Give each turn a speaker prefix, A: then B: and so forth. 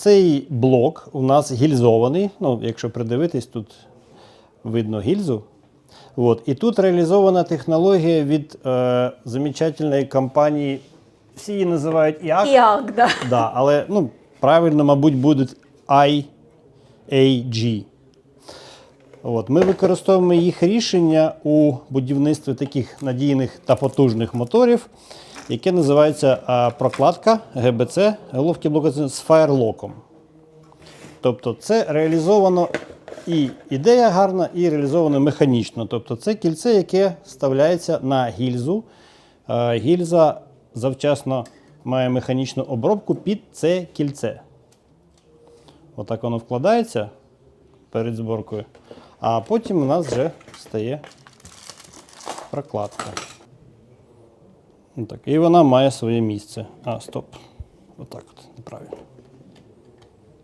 A: цей блок у нас гільзований. Ну, якщо придивитись, тут видно гільзу. От. І тут реалізована технологія від е, замечательної компанії. Всі її називають ІАК.
B: Як, да.
A: Да, але ну, правильно, мабуть, буде IAG. От, ми використовуємо їх рішення у будівництві таких надійних та потужних моторів, яке називається прокладка ГБЦ, головки блоку з фаєрлоком. Тобто це реалізовано і ідея гарна, і реалізовано механічно. Тобто це кільце, яке вставляється на гільзу. Гільза завчасно має механічну обробку під це кільце. Отак воно вкладається перед зборкою. А потім у нас вже стає прокладка. Отак. І вона має своє місце. А, стоп. Отак от, неправильно.